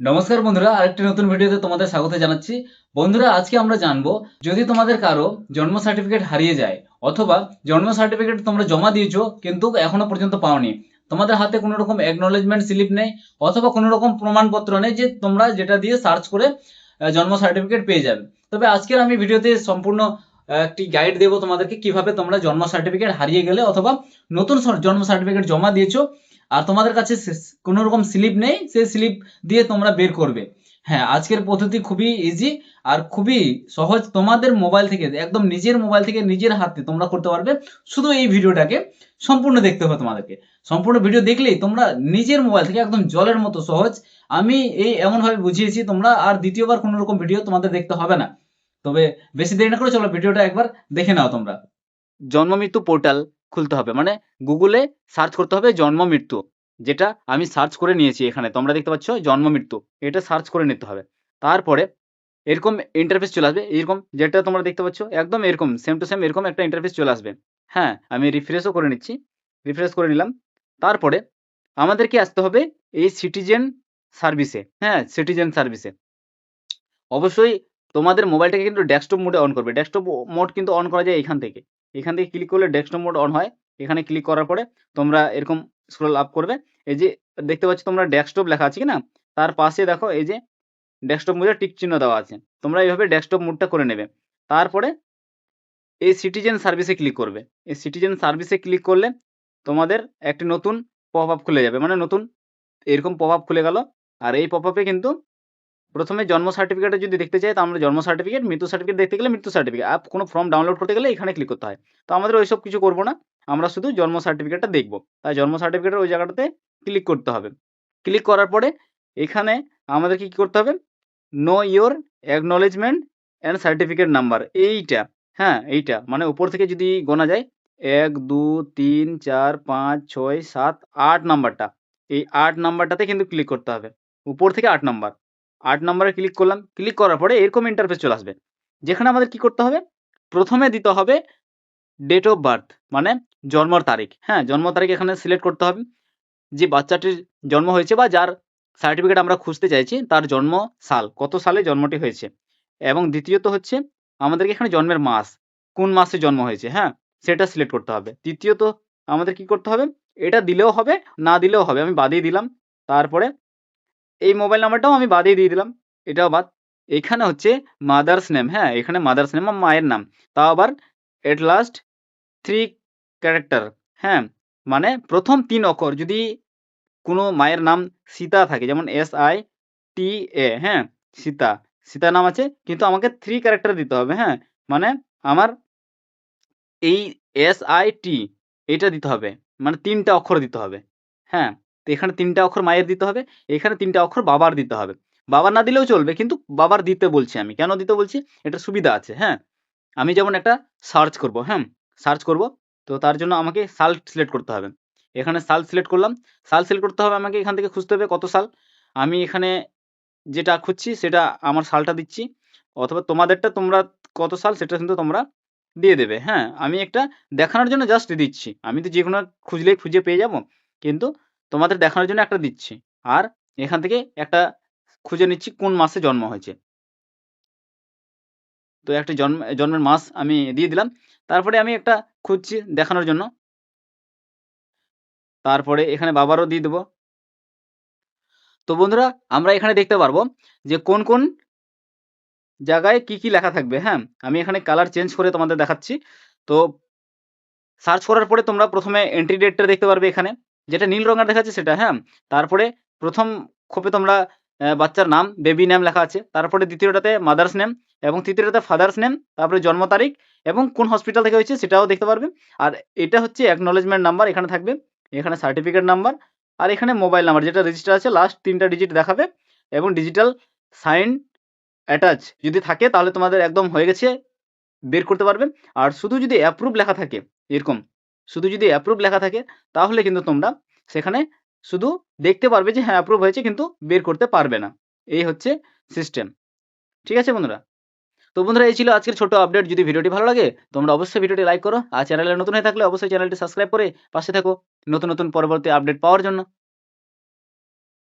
নমস্কার বন্ধুরা, আরেকটি নতুন ভিডিওতে তোমাদের স্বাগত জানাচ্ছি। বন্ধুরা, আজকে আমরা জানব, যদি তোমাদের কারও জন্ম সার্টিফিকেট হারিয়ে যায় অথবা জন্ম সার্টিফিকেট তোমরা জমা দিয়েছ কিন্তু এখনও পর্যন্ত পাওনি, তোমাদের হাতে কোনো রকম অ্যাকনোলেজমেন্ট স্লিপ নেই অথবা কোনো রকম প্রমাণপত্র নেই যে তোমরা যেটা দিয়ে সার্চ করে জন্ম সার্টিফিকেট পেয়ে যাবে। তবে আজকের আমি ভিডিওতে সম্পূর্ণ একটি গাইড দেবো তোমাদেরকে কীভাবে তোমরা জন্ম সার্টিফিকেট হারিয়ে গেলে অথবা নতুন জন্ম সার্টিফিকেট জমা দিয়েছ। আর তোমাদের কাছে কোনো রকম স্লিপ নেই সেই স্লিপ দিয়ে তোমরা বের করবে। হ্যাঁ আজকের পদ্ধতি খুবই ইজি আর খুবই সহজ। তোমাদের মোবাইল থেকে, একদম নিজের মোবাইল থেকে নিজের হাতে তোমরা করতে পারবে। শুধু এই ভিডিওটাকে সম্পূর্ণ দেখতে হবে তোমাদেরকে। সম্পূর্ণ ভিডিও দেখলেই তোমরা নিজের মোবাইল থেকে একদম জলের মতো সহজ। আমি এই এমনভাবে বুঝিয়েছি, তোমরা আর দ্বিতীয়বার কোনো রকম ভিডিও তোমাদের দেখতে হবে না। তবে বেশি দেরি না করে চলো ভিডিওটা একবার দেখে নাও তোমরা। জন্ম মৃত্যু পোর্টাল খুলতে হবে। মানে গুগলে সার্চ করতে হবে জন্ম মৃত্যু, যেটা আমি সার্চ করে নিয়েছি এখানে। তোমরা দেখতে পাচ্ছ জন্ম মৃত্যু, এটা সার্চ করে নিতে হবে। তারপরে এরকম ইন্টারফেস চলে আসবে, এরকম যেটা তোমরা দেখতে পাচ্ছ, একদম এরকম সেম টু সেম এরকম একটা ইন্টারফেস চলে আসবে। হ্যাঁ আমি রিফ্রেশও করে নিচ্ছি রিফ্রেশ করে নিলাম। তারপরে আমাদেরকে আসতে হবে? এই সিটিজেন সার্ভিসে হ্যাঁ সিটিজেন সার্ভিসে অবশ্যই তোমাদের মোবাইলটাকে কিন্তু ডেস্কটপ মোডে অন করবে। ডেস্কটপ মোড কিন্তু অন করা যায় এখান থেকে। এখান থেকে ক্লিক করলে ডেস্কটপ মোড অন হয়। এখানে ক্লিক করার পরে তোমরা এরকম স্ক্রল আপ করবে। এই যে দেখতে পাচ্ছ তোমরা ডেস্কটপ লেখা আছে কি না? তার পাশে দেখো এই যে ডেস্কটপ মোডে টিক চিহ্ন দেওয়া আছে। তোমরা এইভাবে ডেস্কটপ মোডটা করে নেবে। তারপরে এই সিটিজেন সার্ভিসে ক্লিক করবে। এই সিটিজেন সার্ভিসে ক্লিক করলে তোমাদের একটি নতুন পপ আপ খুলে যাবে। মানে নতুন এরকম পপ আপ খুলে গেল। আর এই পপ আপে কিন্তু প্রথমে জন্ম সার্টিফিকেটে যদি দেখতে চাই, তো আমরা জন্ম সার্টিফিকেট মৃত্যু সার্টিফিকেট দেখতে গেলে মৃত্যু সার্টিফিকেট আর কোনো ফর্ম ডাউনলোড করতে গেলে এখানে ক্লিক করতে হয়। তো আমাদের ওইসব কিছু করব না, আমরা শুধু জন্ম সার্টিফিকেটটা দেখব। তাই জন্ম সার্টিফিকেটের ওই জায়গাটাতে ক্লিক করতে হবে। ক্লিক করার পরে এখানে আমাদের কি করতে হবে? Know your acknowledgement and certificate number এইটা হ্যাঁ এইটা মানে উপর থেকে যদি গোনা যায়, এক, দু, তিন, চার, পাঁচ, ছয়, সাত, আট নাম্বারটা এই আট নাম্বারটাতে কিন্তু ক্লিক করতে হবে। উপর থেকে আট নাম্বার আট নাম্বারে ক্লিক করলাম ক্লিক করার পরে এরকম ইন্টারফেস চলে আসবে। যেখানে আমাদের কি করতে হবে? প্রথমে দিতে হবে ডেট অফ বার্থ মানে জন্মর তারিখ। হ্যাঁ জন্ম তারিখ এখানে সিলেক্ট করতে হবে। যে বাচ্চাটির জন্ম হয়েছে বা যার সার্টিফিকেট আমরা খুঁজতে চাইছি, তার জন্ম সাল, কত সালে জন্মটি হয়েছে। এবং দ্বিতীয়ত হচ্ছে আমাদেরকে এখানে জন্মের মাস, কোন মাসে জন্ম হয়েছে হ্যাঁ সেটা সিলেক্ট করতে হবে। তৃতীয়ত আমাদের কি করতে হবে? এটা দিলেও হবে, না দিলেও হবে। আমি বাদিয়ে দিলাম। তারপরে এই মোবাইল নাম্বারটাও আমি বাদিয়ে দিয়ে দিলাম। এটাও বাদ। এখানে হচ্ছে মাদার্স নেম হ্যাঁ এখানে মাদার্স নেম বা মায়ের নাম। তাও আবার এট লাস্ট থ্রি ক্যারেক্টার হ্যাঁ মানে প্রথম তিন অক্ষর। যদি কোনো মায়ের নাম সীতা থাকে, যেমন এস আই টি এ হ্যাঁ সীতা। সীতা নাম আছে, কিন্তু আমাকে থ্রি ক্যারেক্টার দিতে হবে হ্যাঁ মানে আমার এই এস আই টি এটা দিতে হবে মানে তিনটা অক্ষর দিতে হবে হ্যাঁ। তো এখানে তিনটা অক্ষর মায়ের দিতে হবে, এখানে তিনটা অক্ষর বাবার দিতে হবে। বাবার না দিলেও চলবে, কিন্তু বাবার দিতে বলছি আমি। কেন দিতে বলছি? এটা সুবিধা আছে হ্যাঁ? আমি যেমন একটা সার্চ করব হ্যাঁ? সার্চ করব, তো তার জন্য আমাকে সাল সিলেক্ট করতে হবে। এখানে সাল সিলেক্ট করলাম। সাল সিলেক্ট করতে হবে আমাকে এখান থেকে খুঁজতে হবে কত সাল আমি এখানে যেটা খুঁজছি সেটা আমার সালটা দিচ্ছি, অথবা তোমাদেরটা তোমরা কত সাল সেটা কিন্তু তোমরা দিয়ে দেবে হ্যাঁ? আমি একটা দেখানোর জন্য জাস্ট দিচ্ছি। আমি তো যে কোনো খুঁজলেই খুঁজে পেয়ে যাব, কিন্তু তোমাদের দেখানোর জন্য একটা দিচ্ছি। আর এখান থেকে একটা খুঁজে নিচ্ছি কোন মাসে জন্ম হয়েছে। তো একটা জন্ম, জন্মের মাস আমি দিয়ে দিলাম। তারপরে আমি একটা খুঁজছি দেখানোর জন্য। তারপরে এখানে বাবারও দিয়ে দেবো। তো বন্ধুরা, আমরা এখানে দেখতে পারব যে কোন কোন জায়গায় কি কি লেখা থাকবে। হ্যাঁ আমি এখানে কালার চেঞ্জ করে তোমাদের দেখাচ্ছি। তো সার্চ করার পরে তোমরা প্রথমে এন্ট্রি ডেটটা দেখতে পারবে এখানে। যেটা নীল রঙের দেখাচ্ছে সেটা হ্যাঁ? তারপরে প্রথম খোপে তোমরা বাচ্চার নাম বেবি নেম লেখা আছে। তারপরে দ্বিতীয়টাতে মাদার্স নেম এবং তৃতীয়টাতে ফাদার্স নেম তারপরে জন্ম তারিখ এবং কোন হসপিটাল থেকে হয়েছে সেটাও দেখতে পারবে। আর এটা হচ্ছে অ্যাকনোলেজমেন্ট নাম্বার এখানে থাকবে। এখানে সার্টিফিকেট নাম্বার আর এখানে মোবাইল নাম্বার যেটা রেজিস্টার আছে লাস্ট তিনটা ডিজিট দেখাবে এবং ডিজিটাল সাইন অ্যাটাচ যদি থাকে, তাহলে তোমাদের একদম হয়ে গেছে, বের করতে পারবে। আর শুধু যদি অ্যাপ্রুভ লেখা থাকে, এরকম। শুধু যদি অ্যাপ্রুভ লেখা থাকে, তাহলে কিন্তু তোমরা সেখানে শুধু দেখতে পারবে যে হ্যাঁ অ্যাপ্রুভ হয়েছে কিন্তু বের করতে পারবে না। এই হচ্ছে সিস্টেম ঠিক আছে বন্ধুরা? তো বন্ধুরা, এই ছিল আজকের ছোট আপডেট যদি ভিডিওটি ভালো লাগে, তোমরা অবশ্যই ভিডিওটি লাইক করো। আর চ্যানেলে নতুন হয়ে থাকলে অবশ্যই চ্যানেলটি সাবস্ক্রাইব করে পাশে থাকো নতুন নতুন পরবর্তী আপডেট পাওয়ার জন্য।